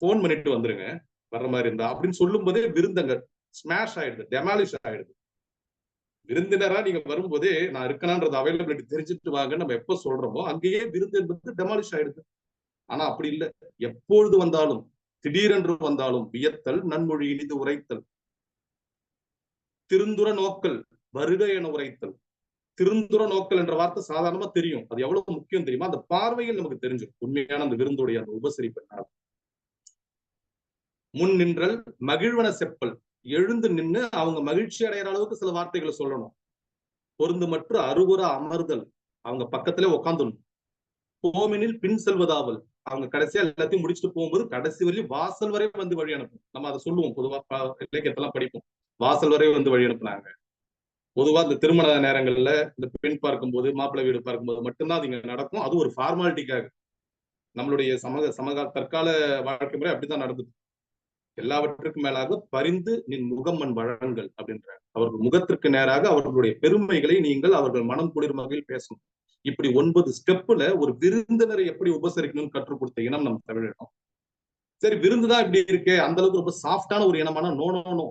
Phone பண்ணிட்டு வந்துருங்க. வர்ற மாதிரி இருந்தா. அப்படின்னு சொல்லும் போதே விருந்தங்க ஸ்மாஷ் ஆயிடுது. டெமாலிஷ் ஆயிடுது. விருந்தினரா நீங்க வரும்போதே நான் இருக்கனான்றது அவைலபிலிட்டி தெரிஞ்சுட்டு வாங்க. நம்ம எப்ப சொல்றோமோ அங்கேயே விருந்து என்பது டெமாலிஷ் ஆயிடுது. ஆனா அப்படி இல்லை. எப்பொழுது வந்தாலும் திடீரென்று வந்தாலும் வியத்தல் நன்மொழி இனிது உரைத்தல். திருந்துர நோக்கல் வருக என உரைத்தல். திருந்துர நோக்கல் என்ற வார்த்தை சாதாரணமா தெரியும். அது எவ்வளவு முக்கியம் தெரியுமா? அந்த பார்வையில் நமக்கு தெரிஞ்சிடும். உண்மையான அந்த விருந்துடைய அந்த உபசரிப்பினால் முன் நின்றல் மகிழ்வன செப்பல். எழுந்து நின்று அவங்க மகிழ்ச்சி அடைகிற அளவுக்கு சில வார்த்தைகளை சொல்லணும். பொருந்து மற்றும் அருகுற அமர்தல். அவங்க பக்கத்துல உக்காந்துடணும் போமினில் பின் செல்வதாவல். அவங்க கடைசியா எல்லாத்தையும் முடிச்சுட்டு போகும்போது கடைசி வரையும் வாசல் வரை வந்து வழி அனுப்பும். நம்ம அதை சொல்லுவோம். பொதுவா இலக்கியத்தெல்லாம் படிப்போம். வாசல் வரை வந்து வழி அனுப்புனாங்க. பொதுவா இந்த திருமண நேரங்கள்ல இந்த பெண் பார்க்கும்போது மாப்பிள்ளை வீடு பார்க்கும்போது மட்டும்தான் அது இங்க நடக்கும். அது ஒரு ஃபார்மாலிட்டிக்காக நம்மளுடைய சமக சமகால தற்கால வாழ்க்கை முறை அப்படித்தான் நடந்தது எல்லாவற்றுக்கும் மேலாக பரிந்து நின் முகம்மன் வழங்கல் அப்படின்ற அவர்கள் முகத்திற்கு நேராக அவர்களுடைய பெருமைகளை நீங்கள் அவர்கள் மனம் குளிர் வகையில் பேசணும் இப்படி ஒன்பது ஸ்டெப்ல ஒரு விருந்தினரை எப்படி உபசரிக்கணும்னு கற்றுக் கொடுத்த இனம் நம் தமிழிடம் சரி விருந்துதான் இப்படி இருக்கே அந்த அளவுக்கு ரொம்ப சாஃப்டான ஒரு இனமான நோ நோ நோ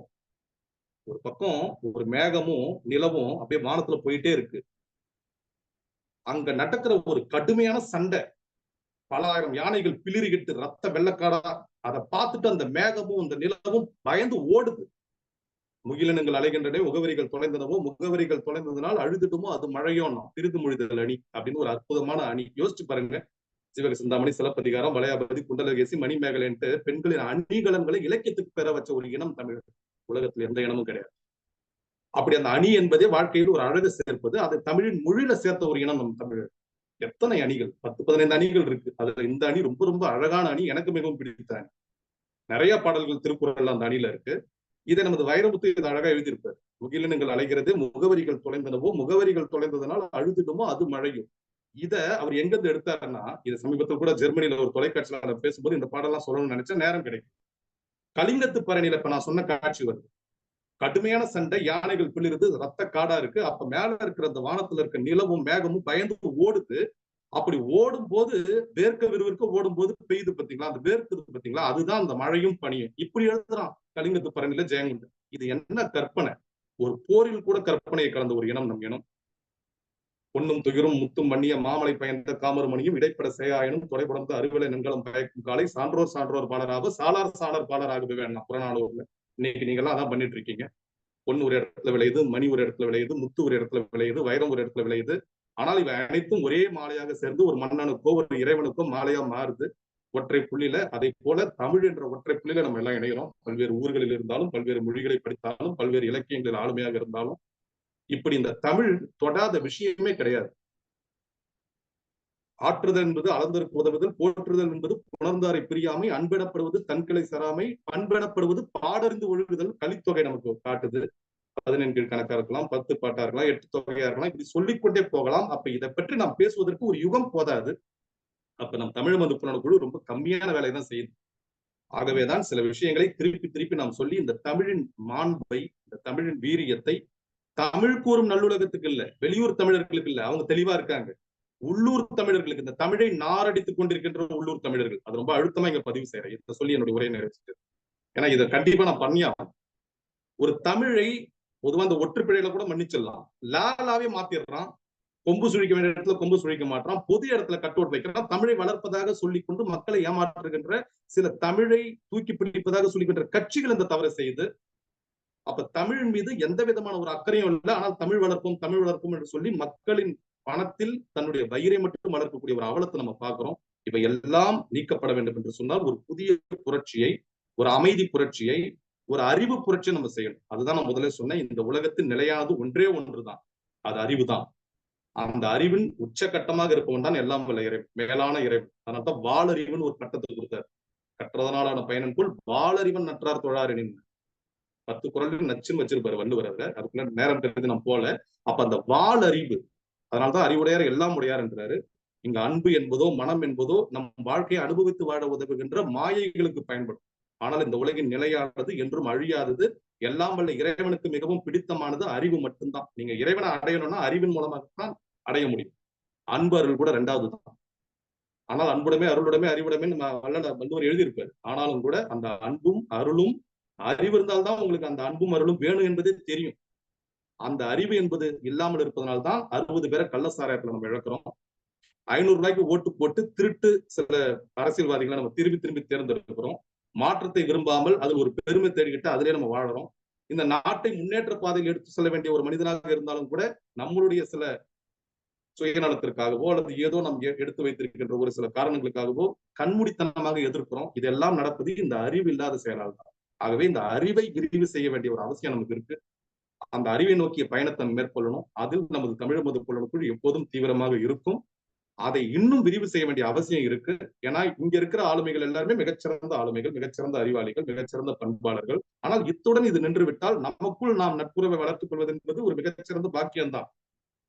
ஒரு பக்கம் ஒரு மேகமும் நிலவும் அப்படியே வானத்துல போயிட்டே இருக்கு. அங்க நடக்கிற ஒரு கடுமையான சண்டை. பல ஆயிரம் யானைகள் பிளிரிகிட்டு ரத்த வெள்ளக்காடா அதை பார்த்துட்டு அந்த மேகமும் அந்த நிலவும் பயந்து ஓடுது. முகிலனங்கள் அலைகின்றனே முகவரிகள் தொலைந்தனவோ முகவரிகள் தொலைந்ததுனால் அழுதுட்டுமோ அது மழையோன்னா திருது மொழிதல் அணி அப்படின்னு ஒரு அற்புதமான அணி. யோசிச்சு பாருங்க. சிவக சிந்தாமணி சிலப்பதிகாரம் வளையாபதி குண்டலகேசி மணிமேகலைன்ட்டு பெண்களின் அணிகலன்களை இலக்கியத்துக்கு பெற வச்ச ஒரு இனம் தமிழ். உலகத்துல எந்த இனமும் கிடையாது. அப்படி அந்த அணி என்பதே வாழ்க்கையில் ஒரு அழகு சேர்ப்பது அதை தமிழின் மொழியில சேர்த்த ஒரு இனம் நம் தமிழ். எத்தனை அணிகள்? பத்து பதினைந்து அணிகள் இருக்கு. அதுல இந்த அணி ரொம்ப ரொம்ப அழகான அணி எனக்கு மிகவும் பிடித்த அணி. நிறைய பாடல்கள் திருக்குறள் அந்த அணியில இருக்கு. இதை நமது வைரமுத்து இதை அழகா எழுதியிருப்பார். முகிலினங்கள் அலைகிறது முகவரிகள் தொலைந்தனவோ முகவரிகள் தொலைந்ததுனால் அழுதுடுமோ அது மழையும். இத அவர் எங்கிருந்து எடுத்தாருன்னா இது சமீபத்தில் கூட ஜெர்மனியில ஒரு தொலைக்காட்சியில பேசும்போது இந்த பாடலாம் சொல்லணும்னு நினைச்சா நேரம் கிடைக்கும். கலிங்கத்து பரணியில இப்ப நான் சொன்ன காட்சி வருது. கடுமையான சண்டை யானைகள் பிள்ளிருது ரத்த காடா இருக்கு. அப்ப மேல இருக்கிற அந்த வானத்துல இருக்க நிலவும் மேகமும் பயந்து ஓடுது. அப்படி ஓடும் போது வேர்க்க விறுவிற்க ஓடும் போது பெய்யுது பாத்தீங்களா? அந்த வேர்க்குது பாத்தீங்களா? அதுதான் அந்த மழையும் பனியும். இப்படி எழுதுறான் கலிங்கத்து பரணில ஜெயங்குண்டு. இது என்ன கற்பனை? ஒரு போரில் கூட கற்பனையை கலந்த ஒரு இனம் நம் இனம். பொன்னும் துயரும் முத்தும் மண்ணிய மாமலை பயந்த காமருமணியும் இடைப்பட சேயாயனும் தொலைபுடந்த அறுவலை நெண்களும் பயக்கும் காலை சான்றோர் சான்றோர் பாலராக சாலார் சாலர் பாலராகவே வேண்டாம் புறநானூர்ல. இன்னைக்கு நீங்க எல்லாம் அதான் பண்ணிட்டு இருக்கீங்க பொண்ணு ஒரு இடத்துல விளையுது மணி ஒரு இடத்துல விளையுது முத்து ஒரு இடத்துல விளையுது வைரம் ஒரு இடத்துல விளையுது. ஆனால் இவை அனைத்தும் ஒரே மாலையாக சேர்ந்து ஒரு மன்னனுக்கோ ஒரு இறைவனுக்கோ மாலையா மாறுது. ஒற்றை புள்ளியில அதை போல தமிழ் என்ற ஒற்றை புள்ளியில நம்ம எல்லாம் இணைகிறோம். பல்வேறு ஊர்களில் இருந்தாலும் பல்வேறு மொழிகளை படித்தாலும் பல்வேறு இலக்கியங்களில் ஆளுமையாக இருந்தாலும் இப்படி இந்த தமிழ் தொடாத விஷயமே கிடையாது. ஆற்றுதல் என்பது அளந்தற்கு உதவுதல் போற்றுதல் என்பது புணர்ந்தாரை பிரியாமை அன்பெடப்படுவது தன்களை சராமை பண்பெனப்படுவது பாடறிந்து ஒழுகுதல் கலித்தொகை நமக்கு காட்டுது. பதினெண்கள் கணக்கா இருக்கலாம் பத்து பாட்டா இருக்கலாம் எட்டு தொகையா இருக்கலாம் இப்படி சொல்லிக்கொண்டே போகலாம். அப்ப இதை பற்றி நாம் பேசுவதற்கு ஒரு யுகம் போதாது. அப்ப நம் தமிழ் மது புலன குழு ரொம்ப கம்மியான வேலையை தான் செய்யுது. ஆகவேதான் சில விஷயங்களை திருப்பி திருப்பி நாம் சொல்லி இந்த தமிழின் மாண்பை இந்த தமிழின் வீரியத்தை தமிழ் கூறும் நல்லுலகத்துக்கு இல்ல வெளியூர் தமிழர்களுக்கு இல்ல அவங்க தெளிவா இருக்காங்க. உள்ளூர் தமிழர்களுக்கு இந்த தமிழை நாரடித்துக் கொண்டிருக்கின்ற உள்ளூர் தமிழர்கள். அது ரொம்ப அழுத்தமா இங்க பதிவு செய்யறேன். இதை சொல்லி என்னுடைய உரையை நிறைவேற்றிட்டு. ஏன்னா இதை கண்டிப்பா நான் பண்ணியாகும் ஒரு தமிழை பொதுவா இந்த ஒற்றுப்பிழையில கூட மன்னிச்சிடலாம். லாலாவே மாத்திடுறான். கொம்பு சுழிக்க வேண்டிய இடத்துல கொம்பு சுழிக்க மாட்டான். பொது இடத்துல கட்டோட் வைக்கிறான். தமிழை வளர்ப்பதாக சொல்லிக் கொண்டு மக்களை ஏமாற்றுகின்ற சில தமிழை தூக்கி பிடிப்பதாக சொல்லிக்கின்ற கட்சிகள் இந்த தவறை செய்து அப்ப தமிழ் மீது எந்த விதமான ஒரு அக்கறையும் இல்லை. ஆனால் தமிழ் வளர்ப்போம் தமிழ் வளர்ப்போம் என்று சொல்லி மக்களின் பணத்தில் தன்னுடைய வயிறை மட்டும் வளர்க்கக்கூடிய ஒரு அவலத்தை நம்ம பார்க்கிறோம். இவை எல்லாம் நீக்கப்பட வேண்டும் என்று சொன்னால் ஒரு புதிய புரட்சியை ஒரு அமைதி புரட்சியை ஒரு அறிவு புரட்சியை நம்ம செய்யணும். அதுதான் நான் முதல்ல சொன்னேன். இந்த உலகத்தின் நிலையானது ஒன்றே ஒன்றுதான். அது அறிவு தான் அந்த அறிவின் உச்சகட்டமாக இருப்பவன் தான் எல்லாம் வல்ல இறை மேலான இறை அதனால தான் வாளறிவுன்னு ஒரு கட்டத்தை கொடுத்தார். கற்றதனாலான பயணம் போல் வாளறிவன் நற்றார் தொழாரினின் பத்து குரல் நச்சுன்னு வச்சிருப்பாரு வள்ளுவர் அதுக்குள்ள நேரம் தெரிஞ்சு நான் போல. அப்ப அந்த வாளறிவு அதனால்தான் அறிவுடையார் எல்லாம் உடையார் என்றாரு. இங்க அன்பு என்பதோ மனம் என்பதோ நம் வாழ்க்கையை அனுபவித்து வாழ உதவுகின்ற மாயைகளுக்கு பயன்படும். ஆனால் இந்த உலகின் நிலையானது என்றும் அழியாதது எல்லாம் வல்ல இறைவனுக்கு மிகவும் பிடித்தமானது அறிவு மட்டும்தான். நீங்க இறைவனை அடையணும்னா அறிவின் மூலமாகத்தான் அடைய முடியும். அன்பு அருள் கூட ரெண்டாவது தான் ஆனால் அன்புடமே அருளுடமே அறிவுடமே நம்ம வல்லட வள்ளுவர் எழுதியிருப்பாரு. ஆனாலும் கூட அந்த அன்பும் அருளும் அறிவு இருந்தால்தான் உங்களுக்கு அந்த அன்பும் அருளும் வேணும் என்பதே தெரியும். அந்த அறிவு என்பது இல்லாமல் இருப்பதனால்தான் அறுபது பேரை கள்ளசாராயத்துல நம்ம இழக்கிறோம். ஐநூறு ரூபாய்க்கு ஓட்டு போட்டு திருட்டு சில அரசியல்வாதிகளை நம்ம திரும்பி திரும்பி தேர்ந்தெடுக்கிறோம். மாற்றத்தை விரும்பாமல் அதில் ஒரு பெருமை தேடிக்கிட்டு அதிலே நம்ம வாழறோம். இந்த நாட்டை முன்னேற்ற பாதையில் எடுத்து செல்ல வேண்டிய ஒரு மனிதனாக இருந்தாலும் கூட நம்மளுடைய சில சுயநலத்திற்காகவோ அல்லது ஏதோ நம்ம எடுத்து வைத்திருக்கின்ற ஒரு சில காரணங்களுக்காகவோ கண்மூடித்தனமாக எதிர்க்கிறோம். இதெல்லாம் நடப்பது இந்த அறிவு இல்லாத செயலால் தான். ஆகவே இந்த அறிவை விரிவு செய்ய வேண்டிய ஒரு அவசியம் நமக்கு இருக்கு. அந்த அறிவை நோக்கிய பயணத்தை மேற்கொள்ளணும். அதில் நமது தமிழ் மது புலனுக்குள் எப்போதும் தீவிரமாக இருக்கும். அதை இன்னும் விரிவு செய்ய வேண்டிய அவசியம் இருக்கு. ஏன்னா இங்க இருக்கிற ஆளுமைகள் எல்லாருமே மிகச்சிறந்த ஆளுமைகள் மிகச்சிறந்த அறிவாளிகள் மிகச்சிறந்த பண்பாளர்கள். ஆனால் இத்துடன் இது நின்று விட்டால் நமக்குள் நாம் நட்புறவை வளர்த்துக் கொள்வது என்பது ஒரு மிகச்சிறந்த பாக்கியம்தான்.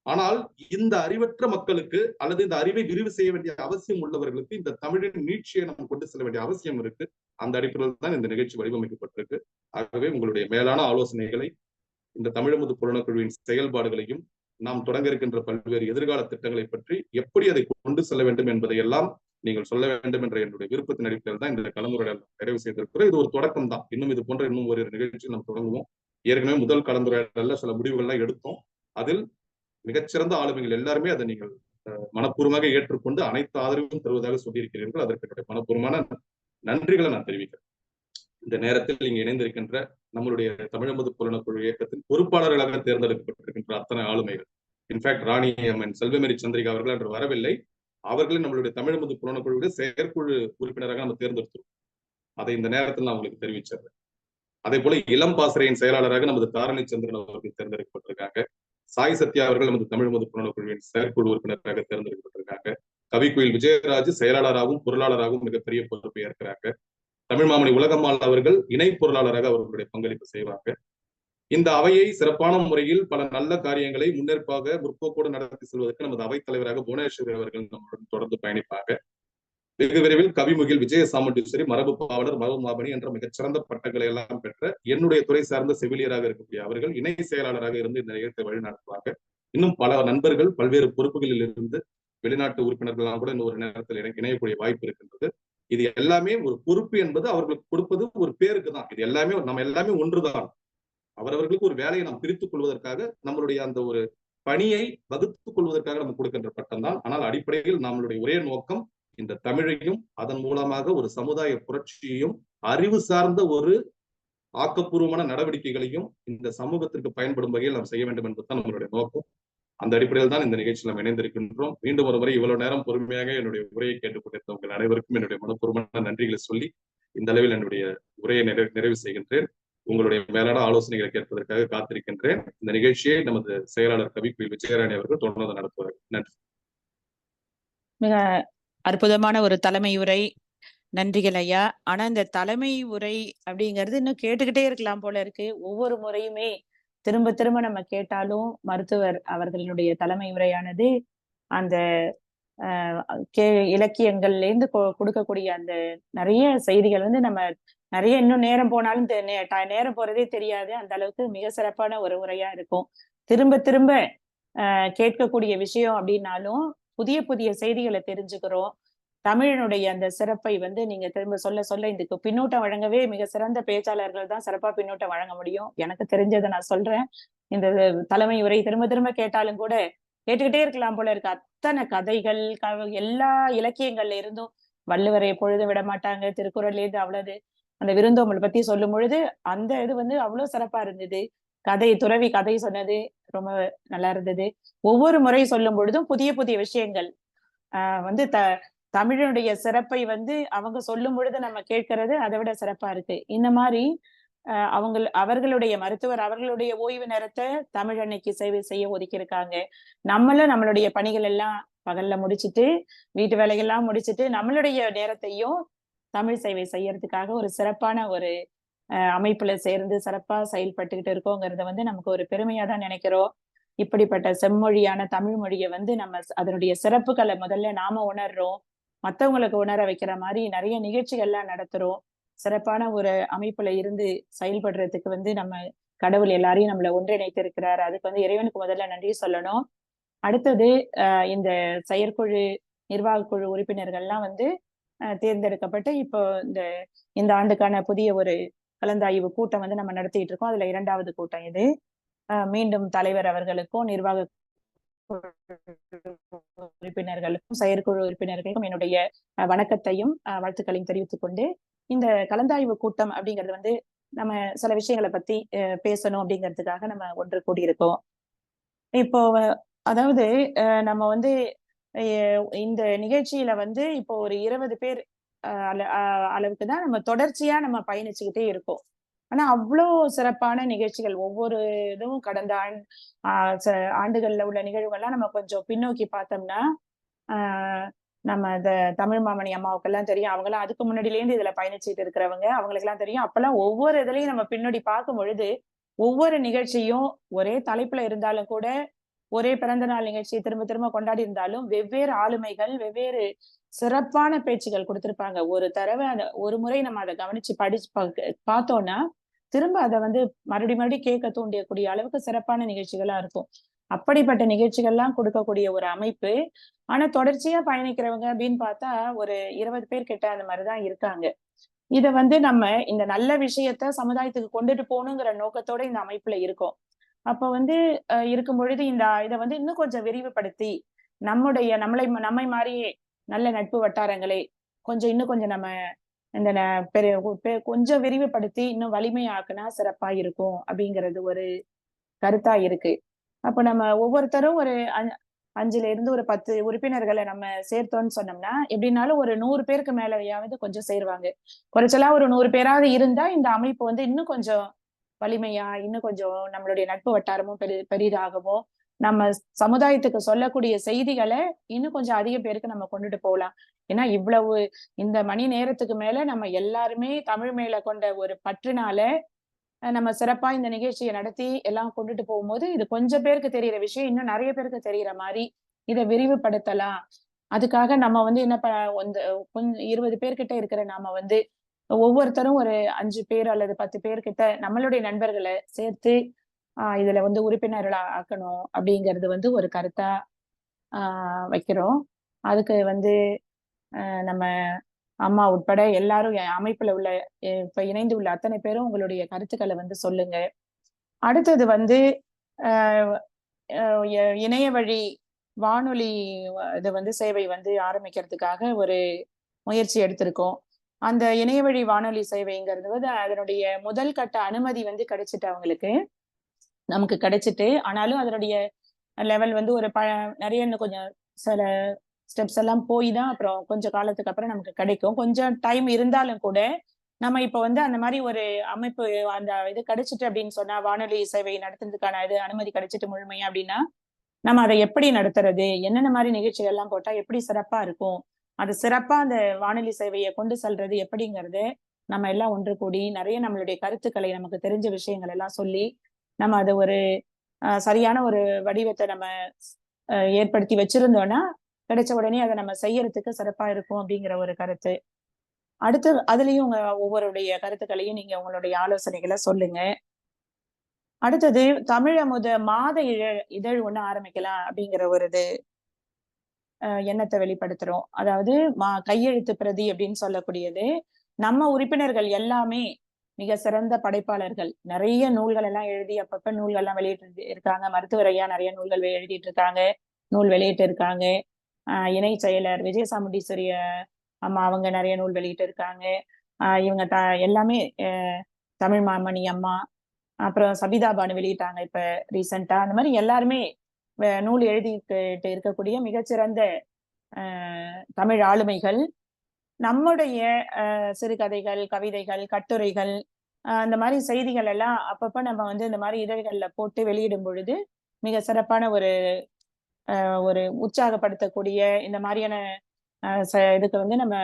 ஆனால் இந்த அறிவற்ற மக்களுக்கு அல்லது இந்த அறிவை விரிவு செய்ய வேண்டிய அவசியம் உள்ளவர்களுக்கு இந்த தமிழின் நீட்சியை நம்ம கொண்டு செல்ல வேண்டிய அவசியம் இருக்கு. அந்த அடிப்படையில் தான் இந்த நிகழ்ச்சி வடிவமைக்கப்பட்டிருக்கு. ஆகவே உங்களுடைய மேலான ஆலோசனைகளை இந்த தமிழமுது புலனக்குழுவின் செயல்பாடுகளையும் நாம் தொடங்க இருக்கின்ற பல்வேறு எதிர்கால திட்டங்களை பற்றி எப்படி அதை கொண்டு செல்ல வேண்டும் என்பதை எல்லாம் நீங்கள் சொல்ல வேண்டும் என்ற என்னுடைய விருப்பத்தின் அடிப்படையில் தான் இந்த கலந்துரையாடல் நிறைவு செய்திருக்கிறோம் இது ஒரு தொடக்கம் தான். இன்னும் இது போன்ற இன்னும் ஒரு நிகழ்ச்சி நம்ம தொடங்குவோம். ஏற்கனவே முதல் கலந்துரையாடல சில முடிவுகள்லாம் எடுத்தோம். அதில் மிகச்சிறந்த ஆளுமைகள் எல்லாருமே அதை நீங்கள் அஹ், மனப்பூர்வமாக ஏற்றுக்கொண்டு அனைத்து ஆதரவும் தருவதாக சொல்லியிருக்கிறீர்கள். அதற்கு என்னுடைய மனப்பூர்வமான நன்றிகளை நான் தெரிவிக்கிறேன். இந்த நேரத்தில் இங்கு இணைந்திருக்கின்ற நம்மளுடைய தமிழமது புலனக்குழு இயக்கத்தின் பொறுப்பாளர்களாக தேர்ந்தெடுக்கப்பட்டிருக்கின்ற அத்தனை ஆளுமைகள். இன்ஃபேக்ட் ராணி அம்மன் செல்வமேரி சந்திரிகா அவர்கள் என்று வரவில்லை. அவர்களை நம்மளுடைய தமிழமது புலனக்குழுவுடைய செயற்குழு உறுப்பினராக நம்ம தேர்ந்தெடுத்தோம் அதை இந்த நேரத்தில் நான் உங்களுக்கு தெரிவிச்சிடுறேன். அதே போல இளம் பாசறையின் செயலாளராக நமது தாரணி சந்திரன் அவர்கள் தேர்ந்தெடுக்கப்பட்டிருக்காங்க. சாய் சத்யா அவர்கள் நமது தமிழ் மது புலனக்குழுவின் செயற்குழு உறுப்பினராக தேர்ந்தெடுக்கப்பட்டிருக்காங்க. கவிக்குயில் விஜயராஜ் செயலாளராகவும் பொருளாளராகவும் மிகப்பெரிய பொறுப்பை ஏற்கிறாங்க. தமிழ் மாமணி உலகம்மாள் அவர்கள் இணை பொருளாளராக அவர்களுடைய பங்களிப்பு செய்வாங்க. இந்த அவையை சிறப்பான முறையில் பல நல்ல காரியங்களை முன்னேற்பாக முற்போக்கோடு நடத்தி செல்வதற்கு நமது அவைத் தலைவராக புவனேஸ்வரி அவர்கள் நம்முடன் தொடர்ந்து பயணிப்பாங்க. வெகு விரைவில் கவிமுகில் விஜய சாமுண்டீஸ்வரி மரபு பாவலர் மரபு மாபணி என்ற மிகச்சிறந்த பட்டங்களை எல்லாம் பெற்ற என்னுடைய துறை சார்ந்த செவிலியராக இருக்கக்கூடிய அவர்கள் இணை செயலாளராக இருந்து இந்த நிலையத்தை வழிநடத்துவாங்க. இன்னும் பல நண்பர்கள் பல்வேறு பொறுப்புகளில் இருந்து வெளிநாட்டு உறுப்பினர்கள்லாம் கூட இன்னொரு நேரத்தில் இணை- இணையக்கூடிய வாய்ப்பு இருக்கின்றது. இது எல்லாமே ஒரு பொறுப்பு என்பது அவர்களுக்கு கொடுப்பது ஒரு பேருக்கு தான் இது எல்லாமே நம்ம எல்லாமே ஒன்றுதான். அவரவர்களுக்கு ஒரு வேலையை நாம் பிரித்துக் கொள்வதற்காக நம்மளுடைய அந்த ஒரு பணியை வகுத்துக் கொள்வதற்காக நம்ம கொடுக்கின்ற பட்டம் தான் ஆனால் அடிப்படையில் நம்மளுடைய ஒரே நோக்கம் இந்த தமிழையும் அதன் மூலமாக ஒரு சமுதாய புரட்சியையும் அறிவு சார்ந்த ஒரு ஆக்கப்பூர்வமான நடவடிக்கைகளையும் இந்த சமூகத்திற்கு பயன்படும் வகையில் நாம் செய்ய வேண்டும் என்பதுதான் நம்மளுடைய நோக்கம். அந்த அடிப்படையில் தான் இந்த நிகழ்ச்சியில் நாம் இணைந்திருக்கின்றோம். மீண்டும் ஒரு முறை இவ்வளவு நேரம் பொறுமையாக என்னுடைய உரையை கேட்டுக்கொண்டிருந்த உங்கள் அனைவருக்கும் என்னுடைய மனப்பூர்வமான நன்றிகளை சொல்லி இந்த அளவில் என்னுடைய உரையை நிறைவு நிறைவு செய்கின்றேன். உங்களுடைய மேலான ஆலோசனைகளை கேட்பதற்காக காத்திருக்கின்றேன். இந்த நிகழ்ச்சியை நமது செயலாளர் கவிக்குயில் விஜயராணி அவர்கள் தொடர்ந்து நடத்துவார். நன்றி. மிக அற்புதமான ஒரு தலைமை உரை. நன்றிகள் ஐயா. ஆனா இந்த தலைமை உரை அப்படிங்கிறது இன்னும் கேட்டுக்கிட்டே இருக்கலாம் போல இருக்கு. ஒவ்வொரு முறையுமே திரும்ப திரும்ப நம்ம கேட்டாலும் மருத்துவர் அவர்களுடைய தலைமை உரையானது அந்த கே இலக்கியங்கள்ல இருந்து கொ- கொடுக்கக்கூடிய அந்த நிறைய செய்திகள் வந்து நம்ம நிறைய இன்னும் நேரம் போனாலும் நே- ட- நேரம் போறதே தெரியாது. அந்த அளவுக்கு மிக சிறப்பான ஒரு உரையா இருக்கும். திரும்ப திரும்ப கேட்கக்கூடிய விஷயம் அப்படின்னாலும் புதிய புதிய செய்திகளை தெரிஞ்சுக்கிறோம். தமிழனுடைய அந்த சிறப்பை வந்து நீங்க திரும்ப சொல்ல சொல்ல இதுக்கு பின்னூட்டம் வழங்கவே மிக சிறந்த பேச்சாளர்கள் தான் சிறப்பா பின்னூட்டம் வழங்க முடியும். எனக்கு தெரிஞ்சதை நான் சொல்றேன். இந்த தலைமை உரை திரும்ப திரும்ப கேட்டாலும் கூட கேட்டுக்கிட்டே இருக்கலாம் போல இருக்கு. அத்தனை கதைகள் எல்லா இலக்கியங்கள்ல இருந்தும் வள்ளுவரை எப்பொழுதும் விட மாட்டாங்க திருக்குறள்ல இருந்து அவ்வளவு. அந்த விருந்தோம்பல் பத்தி சொல்லும் பொழுது அந்த இது வந்து அவ்வளவு சிறப்பா இருந்தது. கதை துறவி கதை சொன்னது ரொம்ப நல்லா இருந்தது. ஒவ்வொரு முறை சொல்லும் பொழுதும் புதிய புதிய விஷயங்கள் ஆஹ் வந்து த தமிழனுடைய சிறப்பை வந்து அவங்க சொல்லும் பொழுது நம்ம கேட்கறது அதை விட சிறப்பா இருக்கு. இந்த மாதிரி ஆஹ் அவங்க அவர்களுடைய மருத்துவர் அவர்களுடைய ஓய்வு நேரத்தை தமிழ் அன்னைக்கு சேவை செய்ய ஒதுக்கியிருக்காங்க. நம்மளும் நம்மளுடைய பணிகள் எல்லாம் பகல்ல முடிச்சிட்டு வீட்டு வேலைகள்லாம் முடிச்சிட்டு நம்மளுடைய நேரத்தையும் தமிழ் சேவை செய்யறதுக்காக ஒரு சிறப்பான ஒரு ஆஹ் அமைப்புல சேர்ந்து சிறப்பா செயல்பட்டுக்கிட்டு இருக்கோங்கிறத வந்து நமக்கு ஒரு பெருமையா தான் நினைக்கிறோம். இப்படிப்பட்ட செம்மொழியான தமிழ் மொழியை வந்து நம்ம அதனுடைய சிறப்புகளை முதல்ல நாம உணர்றோம். மத்தவங்களுக்கு உணர வைக்கிற மாதிரி நிறைய நிகழ்ச்சிகள்லாம் நடத்துறோம். சிறப்பான ஒரு அமைப்புல இருந்து செயல்படுறதுக்கு வந்து நம்ம கடவுள் எல்லாரையும் நம்மள ஒன்றிணைத்து இருக்கிறார் அதுக்கு வந்து இறைவனுக்கு முதல்ல நன்றி சொல்லணும். அடுத்தது ஆஹ் இந்த செயற்குழு நிர்வாக குழு உறுப்பினர்கள்லாம் வந்து அஹ், தேர்ந்தெடுக்கப்பட்டு இப்போ இந்த இந்த ஆண்டுக்கான புதிய ஒரு கலந்தாய்வு கூட்டம் வந்து நம்ம நடத்திட்டு இருக்கோம். அதுல இரண்டாவது கூட்டம் இது. அஹ், மீண்டும் தலைவர் அவர்களுக்கும் நிர்வாக உறுப்பினர்களுக்கும் செயற்குழு உறுப்பினர்களுக்கும் என்னுடைய அஹ், வணக்கத்தையும் அஹ், வாழ்த்துக்களையும் தெரிவித்துக் கொண்டு இந்த கலந்தாய்வு கூட்டம் அப்படிங்கிறது வந்து நம்ம சில விஷயங்களை பத்தி அஹ், பேசணும் அப்படிங்கிறதுக்காக நம்ம ஒன்று கூடியிருக்கோம். இப்போ அதாவது அஹ், நம்ம வந்து அஹ், இந்த நிகழ்ச்சியில வந்து இப்போ ஒரு இருபது பேர் அஹ், அஹ், அளவுக்கு தான் நம்ம தொடர்ச்சியா நம்ம பயணிச்சுக்கிட்டே இருக்கோம். ஆனா அவ்வளோ சிறப்பான நிகழ்ச்சிகள். ஒவ்வொரு இதுவும் கடந்த ஆண் ஆஹ் ச- ஆண்டுகள்ல உள்ள நிகழ்வுகள்லாம் நம்ம கொஞ்சம் பின்னோக்கி பார்த்தோம்னா ஆஹ் நம்ம இந்த தமிழ் மாமணி அம்மாவுக்கெல்லாம் தெரியும். அவங்கெல்லாம் அதுக்கு முன்னாடில இருந்து இதுல பயணிச்சுட்டு இருக்கிறவங்க. அவங்களுக்கு எல்லாம் தெரியும். அப்பெல்லாம் ஒவ்வொரு இதுலயும் நம்ம பின்னாடி பார்க்கும் பொழுது ஒவ்வொரு நிகழ்ச்சியும் ஒரே தலைப்புல இருந்தாலும் கூட ஒரே பிறந்த நாள் நிகழ்ச்சியை திரும்ப திரும்ப கொண்டாடி இருந்தாலும் வெவ்வேறு ஆளுமைகள் வெவ்வேறு சிறப்பான பேச்சுகள் கொடுத்திருப்பாங்க. ஒரு தடவை அந்த ஒரு முறை நம்ம அதை கவனிச்சு படிச்சு பார்த்தோம்னா திரும்ப அதை வந்து மறுபடி மறுபடி கேட்க தூண்டியக்கூடிய அளவுக்கு சிறப்பான நிகழ்ச்சிகளா இருக்கும். அப்படிப்பட்ட நிகழ்ச்சிகள்லாம் கொடுக்கக்கூடிய ஒரு அமைப்பு. ஆனா தொடர்ச்சியா பயணிக்கிறவங்க அப்படின்னு பார்த்தா ஒரு இருபது பேர் கிட்ட அந்த மாதிரிதான் இருக்காங்க. இத வந்து நம்ம இந்த நல்ல விஷயத்த சமுதாயத்துக்கு கொண்டுட்டு போகணுங்கிற நோக்கத்தோட இந்த அமைப்புல இருக்கோம். அப்ப வந்து இருக்கும் பொழுது இந்த இதை வந்து இன்னும் கொஞ்சம் விரிவுபடுத்தி நம்முடைய நம்மளை நம்மை மாதிரியே நல்ல நட்பு வட்டாரங்களை கொஞ்சம் இன்னும் கொஞ்சம் நம்ம இந்த ந- பெ- கொஞ்சம் விரிவுபடுத்தி இன்னும் வலிமையாக்குனா சிறப்பா இருக்கும் அப்படிங்கிறது ஒரு கருத்தா இருக்கு. அப்ப நம்ம ஒவ்வொருத்தரும் ஒரு அஞ்சுல இருந்து ஒரு பத்து உறுப்பினர்களை நம்ம சேர்த்தோம்னு சொன்னோம்னா எப்படின்னாலும் ஒரு நூறு பேருக்கு மேலயாவது கொஞ்சம் சேருவாங்க. குறைச்சலா ஒரு நூறு பேராவது இருந்தா இந்த அமைப்பு வந்து இன்னும் கொஞ்சம் வலிமையா இன்னும் கொஞ்சம் நம்மளுடைய நட்பு வட்டாரமும் பெரி பெரிதாகவும் நம்ம சமுதாயத்துக்கு சொல்லக்கூடிய செய்திகளை இன்னும் கொஞ்சம் அதிக பேருக்கு நம்ம கொண்டுட்டு போகலாம். ஏன்னா இவ்வளவு இந்த மணி நேரத்துக்கு மேல நம்ம எல்லாருமே தமிழ் மேல கொண்ட ஒரு பற்றுனால நம்ம சிறப்பா இந்த நிகழ்ச்சியை நடத்தி எல்லாம் கொண்டுட்டு போகும்போது இது கொஞ்சம் பேருக்கு தெரியற விஷயம் இன்னும் நிறைய பேருக்கு தெரியற மாதிரி இதை விரிவுபடுத்தலாம். அதுக்காக நம்ம வந்து என்ன ப கொஞ்சம் இருபது பேர்கிட்ட இருக்கிற நாம வந்து ஒவ்வொருத்தரும் ஒரு அஞ்சு பேர் அல்லது பத்து பேர்கிட்ட நம்மளுடைய நண்பர்களை சேர்த்து ஆஹ் இதுல வந்து உறுப்பினர்களா ஆக்கணும் அப்படிங்கிறது வந்து ஒரு கருத்தா ஆஹ் வைக்கிறோம். அதுக்கு வந்து ஆஹ் நம்ம அம்மா உட்பட எல்லாரும் அமைப்புல உள்ள இப்ப இணைந்து உள்ள அத்தனை பேரும் உங்களுடைய கருத்துக்களை வந்து சொல்லுங்க. அடுத்தது வந்து ஆஹ் ஆஹ் இணைய வழி வானொலி இது வந்து சேவை வந்து ஆரம்பிக்கிறதுக்காக ஒரு முயற்சி எடுத்திருக்கோம். அந்த இணைய வழி வானொலி சேவைங்கிறது வந்து அதனுடைய முதல் கட்ட அனுமதி வந்து கிடைச்சிட்டு அவங்களுக்கு. நமக்கு கிடைச்சிட்டு ஆனாலும் அதனுடைய லெவல் வந்து ஒரு ப நிறைய இன்னும் கொஞ்சம் சில ஸ்டெப்ஸ் எல்லாம் போய் தான் அப்புறம் கொஞ்சம் காலத்துக்கு அப்புறம் நமக்கு கிடைக்கும். கொஞ்சம் டைம் இருந்தாலும் கூட நம்ம இப்ப வந்து அந்த மாதிரி ஒரு அமைப்பு அந்த இது கிடைச்சிட்டு அப்படின்னு சொன்னா வானொலி சேவை நடத்துறதுக்கான இது அனுமதி கிடைச்சிட்டு முழுமையா அப்படின்னா நம்ம அதை எப்படி நடத்துறது? என்னென்ன மாதிரி நிகழ்ச்சிகள் எல்லாம் போட்டா எப்படி சிறப்பா இருக்கும்? அது சிறப்பா அந்த வானொலி சேவையை கொண்டு செல்றது எப்படிங்கிறது நம்ம எல்லாம் ஒன்று கூடி நிறைய நம்மளுடைய கருத்துக்களை நமக்கு தெரிஞ்ச விஷயங்கள் எல்லாம் சொல்லி நம்ம அதை ஒரு சரியான ஒரு வடிவத்தை நம்ம ஏற்படுத்தி வச்சிருந்தோம்னா கிடைச்ச உடனே அதை நம்ம செய்யறதுக்கு சிறப்பா இருக்கும் அப்படிங்கிற ஒரு கருத்து. அடுத்து அதுலயும் உங்க ஒவ்வொருடைய கருத்துக்களையும் நீங்க உங்களுடைய ஆலோசனைகளை சொல்லுங்க. அடுத்தது தமிழ முத மாத இதழ் இதழ் ஒண்ணு ஆரம்பிக்கலாம் அப்படிங்கிற ஒரு இது அஹ், எண்ணத்தை வெளிப்படுத்துறோம். அதாவது மா கையெழுத்து பிரதி அப்படின்னு சொல்லக்கூடியது நம்ம உறுப்பினர்கள் எல்லாமே மிக சிறந்த படைப்பாளர்கள். நிறைய நூல்கள் எல்லாம் எழுதி அப்பப்ப நூல்கள் எல்லாம் வெளியிட்டு இருக்காங்க. மருத்துவர் ஐயா நிறைய நூல்கள் எழுதிட்டு இருக்காங்க. நூல் வெளியிட்டு இருக்காங்க. ஆஹ் இணை செயலர் விஜயசாமுண்டீஸ்வரிய அம்மா அவங்க நிறைய நூல் வெளியிட்டு இருக்காங்க. ஆஹ் இவங்க த எல்லாமே தமிழ் மாமணி அம்மா அப்புறம் சபிதா பானு வெளியிட்டாங்க இப்ப ரீசெண்டா. அந்த மாதிரி எல்லாருமே நூல் எழுதிட்டு இருக்கக்கூடிய மிகச்சிறந்த தமிழ் ஆளுமைகள். நம்முடைய சிறுகதைகள் கவிதைகள் கட்டுரைகள் அந்த மாதிரி செய்திகள் எல்லாம் அப்பப்ப நம்ம வந்து இந்த மாதிரி இதழ்கள்ல போட்டு வெளியிடும் பொழுது மிக சிறப்பான ஒரு ஒரு உற்சாகப்படுத்தக்கூடிய இந்த மாதிரியான ச- இதுக்கு வந்து நம்ம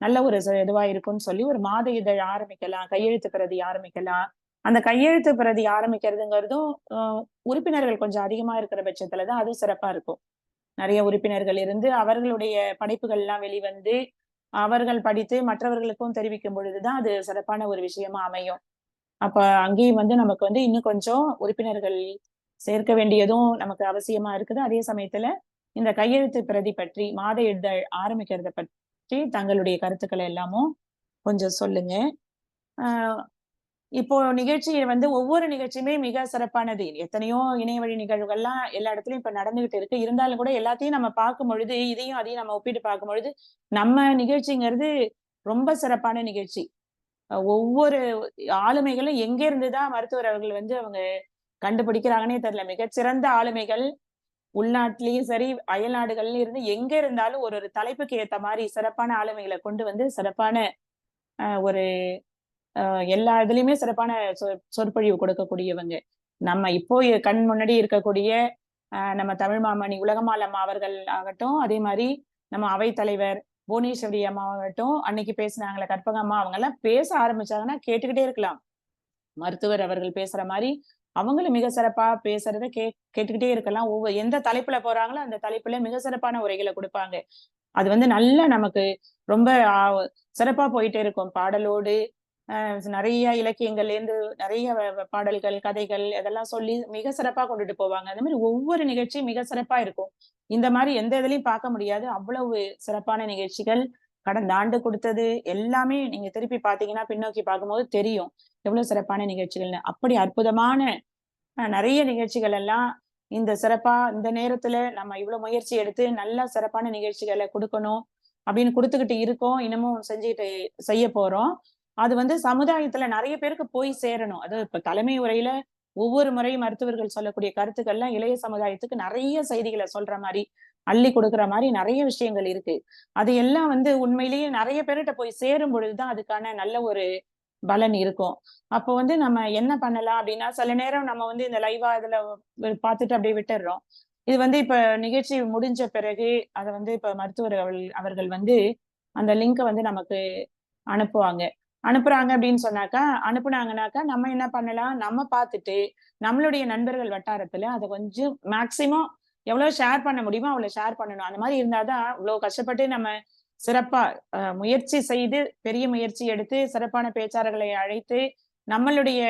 நல்ல ஒரு இதுவா இருக்கும்னு சொல்லி ஒரு மாத இதழ் ஆரம்பிக்கலாம் கையெழுத்து பிரதி ஆரம்பிக்கலாம். அந்த கையெழுத்து பிரதி ஆரம்பிக்கிறதுங்கிறதும் உறுப்பினர்கள் கொஞ்சம் அதிகமா இருக்கிற பட்சத்துலதான் அதுவும் சிறப்பா இருக்கும். நிறைய உறுப்பினர்கள் இருந்து அவர்களுடைய படைப்புகள் எல்லாம் வெளிவந்து அவர்கள் படித்து மற்றவர்களுக்கும் தெரிவிக்கும் பொழுதுதான் அது சிறப்பான ஒரு விஷயமா அமையும். அப்ப அங்கேயும் வந்து நமக்கு வந்து இன்னும் கொஞ்சம் உறுப்பினர்கள் சேர்க்க வேண்டியதும் நமக்கு அவசியமா இருக்குது. அதே சமயத்துல இந்த கையெழுத்து பிரதி பற்றி மாத இதழ் ஆரம்பிக்கிறத பற்றி தங்களுடைய கருத்துக்களை எல்லாமும் கொஞ்சம் சொல்லுங்க. இப்போ நிகழ்ச்சி வந்து ஒவ்வொரு நிகழ்ச்சியுமே மிக சிறப்பானது. எத்தனையோ இணைய வழி நிகழ்வுகள்லாம் எல்லா இடத்துலயும் இப்ப நடந்துகிட்டு இருக்கு. இருந்தாலும் கூட எல்லாத்தையும் நம்ம பார்க்கும் பொழுது இதையும் அதையும் நம்ம ஒப்பிட்டு பார்க்கும் பொழுது நம்ம நிகழ்ச்சிங்கிறது ரொம்ப சிறப்பான நிகழ்ச்சி. அஹ் ஒவ்வொரு ஆளுமைகளும் எங்க இருந்துதான் மருத்துவர் அவர்கள் வந்து அவங்க கண்டுபிடிக்கிறாங்கன்னே தெரியல. மிகச்சிறந்த ஆளுமைகள் உள்நாட்டிலயும் சரி அயல் நாடுகள்லயும் இருந்து எங்க இருந்தாலும் ஒரு ஒரு தலைப்புக்கு ஏத்த மாதிரி சிறப்பான ஆளுமைகளை கொண்டு வந்து சிறப்பான ஒரு எல்லா இதுலயுமே சிறப்பான சொற்பொழிவு கொடுக்கக்கூடியவங்க. நம்ம இப்போ கண் முன்னாடி இருக்கக்கூடிய ஆஹ் நம்ம தமிழ் மாமணி உலகமால் அம்மா அவர்கள் ஆகட்டும் அதே மாதிரி நம்ம அவைத்தலைவர் புவனேஸ்வரி அம்மா ஆகட்டும் அன்னைக்கு பேசினாங்களே கற்பகம்மா அவங்க எல்லாம் பேச ஆரம்பிச்சாங்கன்னா கேட்டுக்கிட்டே இருக்கலாம். மருத்துவர் அவர்கள் பேசுற மாதிரி அவங்களும் மிக சிறப்பா பேசுறத கே கேட்டுக்கிட்டே இருக்கலாம். ஒவ்வொரு எந்த தலைப்புல போறாங்களோ அந்த தலைப்புல மிக சிறப்பான உரைகளை கொடுப்பாங்க. அது வந்து நல்லா நமக்கு ரொம்ப சிறப்பா போயிட்டே இருக்கும். பாடலோடு நிறைய இலக்கியங்கள்ல இருந்து நிறைய பாடல்கள் கதைகள் இதெல்லாம் சொல்லி மிக சிறப்பா கொண்டுட்டு போவாங்க. அந்த மாதிரி ஒவ்வொரு நிகழ்ச்சியும் மிக சிறப்பா இருக்கும். இந்த மாதிரி எந்த இதுலயும் பார்க்க முடியாது. அவ்வளவு சிறப்பான நிகழ்ச்சிகள் கடந்த ஆண்டு கொடுத்தது எல்லாமே நீங்க திருப்பி பாத்தீங்கன்னா பின்னோக்கி பார்க்கும்போது தெரியும். எவ்வளவு சிறப்பான நிகழ்ச்சிகள்னு. அப்படி அற்புதமான நிறைய நிகழ்ச்சிகள் எல்லாம் இந்த சிறப்பா இந்த நேரத்துல நம்ம இவ்வளவு முயற்சி எடுத்து நல்ல சிறப்பான நிகழ்ச்சிகளை கொடுக்கணும் அப்படின்னு கொடுத்துக்கிட்டு இருக்கோம். இன்னமும் செஞ்சுக்கிட்டு செய்ய போறோம். அது வந்து சமுதாயத்துல நிறைய பேருக்கு போய் சேரணும். அது இப்ப தலைமை உரையில ஒவ்வொரு முறையும் மருத்துவர்கள் சொல்லக்கூடிய கருத்துக்கள்லாம் இளைய சமுதாயத்துக்கு நிறைய செய்திகளை சொல்ற மாதிரி அள்ளி கொடுக்குற மாதிரி நிறைய விஷயங்கள் இருக்கு. அது எல்லாம் வந்து உண்மையிலேயே நிறைய பேர்கிட்ட போய் சேரும் பொழுதுதான் அதுக்கான நல்ல ஒரு பலன் இருக்கும். அப்போ வந்து நம்ம என்ன பண்ணலாம் அப்படின்னா சில நேரம் நம்ம வந்து இந்த லைவா இதுல பார்த்துட்டு அப்படியே விட்டுடுறோம் இது வந்து இப்ப நிகழ்ச்சி முடிஞ்ச பிறகு அதை வந்து இப்ப மருத்துவர் அவர்கள் அவர்கள் வந்து அந்த லிங்கை வந்து நமக்கு அனுப்புவாங்க. அனுப்புறாங்க அப்படின்னு சொன்னாக்கா அனுப்புனாங்கனாக்கா நம்ம என்ன பண்ணலாம்? நம்ம பார்த்துட்டு நம்மளுடைய நண்பர்கள் வட்டாரத்துல அதை கொஞ்சம் மேக்சிமம் எவ்வளவு ஷேர் பண்ண முடியுமோ அவ்வளவு ஷேர் பண்ணணும். அந்த மாதிரி இருந்தாதான் இவ்வளவு கஷ்டப்பட்டு நம்ம சிறப்பா அஹ், முயற்சி செய்து பெரிய முயற்சி எடுத்து சிறப்பான பேச்சாளர்களை அழைத்து நம்மளுடைய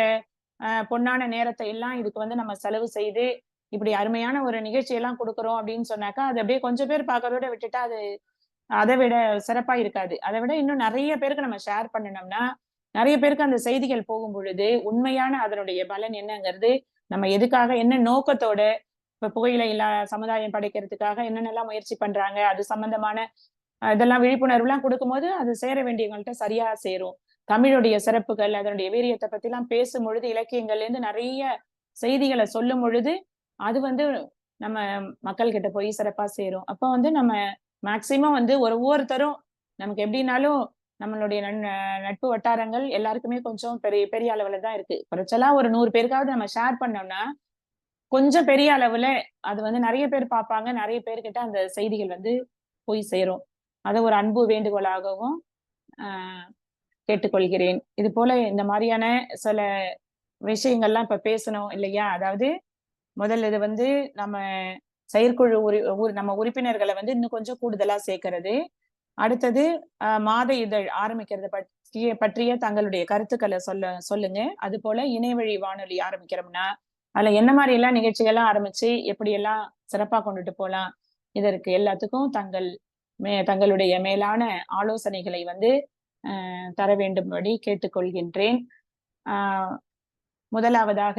பொன்னான நேரத்தை எல்லாம் இதுக்கு வந்து நம்ம செலவு செய்து இப்படி அருமையான ஒரு நிகழ்ச்சி எல்லாம் கொடுக்குறோம் அப்படின்னு சொன்னாக்கா அது அப்படியே கொஞ்சம் பேர் பார்க்கறதோட விட்டுட்டா அது அதை விட சிறப்பா இருக்காது. அதை விட இன்னும் நிறைய பேருக்கு நம்ம ஷேர் பண்ணணும்னா நிறைய பேருக்கு அந்த செய்திகள் போகும் பொழுது உண்மையான அதனுடைய பலன் என்னங்கிறது நம்ம எதுக்காக என்ன நோக்கத்தோட இப்ப புகையில இல்லா சமுதாயம் படைக்கிறதுக்காக என்னென்னலாம் முயற்சி பண்றாங்க அது சம்பந்தமான இதெல்லாம் விழிப்புணர்வு எல்லாம் கொடுக்கும்போது அது சேர வேண்டியவங்கள்ட்ட சரியா சேரும். தமிழுடைய சிறப்புகள் அதனுடைய வீரியத்தை பத்தி எல்லாம் பேசும் பொழுது இலக்கியங்கள்ல இருந்து நிறைய செய்திகளை சொல்லும் பொழுது அது வந்து நம்ம மக்கள் கிட்ட போய் சிறப்பா சேரும். அப்ப வந்து நம்ம மேக்சிமம் வந்து ஒரு ஒவ்வொருத்தரும் நமக்கு எப்படின்னாலும் நம்மளுடைய நன் நட்பு வட்டாரங்கள் எல்லாருக்குமே கொஞ்சம் பெரிய பெரிய அளவுல தான் இருக்கு. குறைச்சலா ஒரு நூறு பேருக்காவது நம்ம ஷேர் பண்ணோம்னா கொஞ்சம் பெரிய அளவுல அது வந்து நிறைய பேர் பார்ப்பாங்க. நிறைய பேர்கிட்ட அந்த செய்திகள் வந்து போய் சேரும். அதை ஒரு அன்பு வேண்டுகோளாகவும் கேட்டுக்கொள்கிறேன். இது போல இந்த மாதிரியான சில விஷயங்கள்லாம் இப்ப பேசணும் இல்லையா? அதாவது முதல்ல இது வந்து நம்ம செயற்குழு உறு நம்ம உறுப்பினர்களை வந்து இன்னும் கொஞ்சம் கூடுதலா சேர்க்கிறது. அடுத்தது ஆஹ் மாத இதழ் ஆரம்பிக்கிறது பற்றிய பற்றிய தங்களுடைய கருத்துக்களை சொல்ல சொல்லுங்க. அது போல இணையவழி வானொலி ஆரம்பிக்கிறோம்னா அதுல என்ன மாதிரி எல்லாம் நிகழ்ச்சிகள்லாம் ஆரம்பிச்சு எப்படி எல்லாம் சிறப்பா கொண்டுட்டு போலாம் இதற்கு எல்லாத்துக்கும் தங்கள் மே தங்களுடைய மேலான ஆலோசனைகளை வந்து ஆஹ் தர வேண்டும்படி கேட்டுக்கொள்கின்றேன். ஆஹ் முதலாவதாக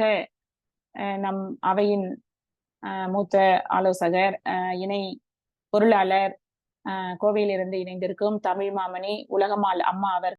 நம் அவையின் மூத்த ஆலோசகர் இணை பொருளாளர் ஆஹ் கோவையிலிருந்து இணைந்திருக்கும் தமிழ் மாமணி உலகமால் அம்மா அவர்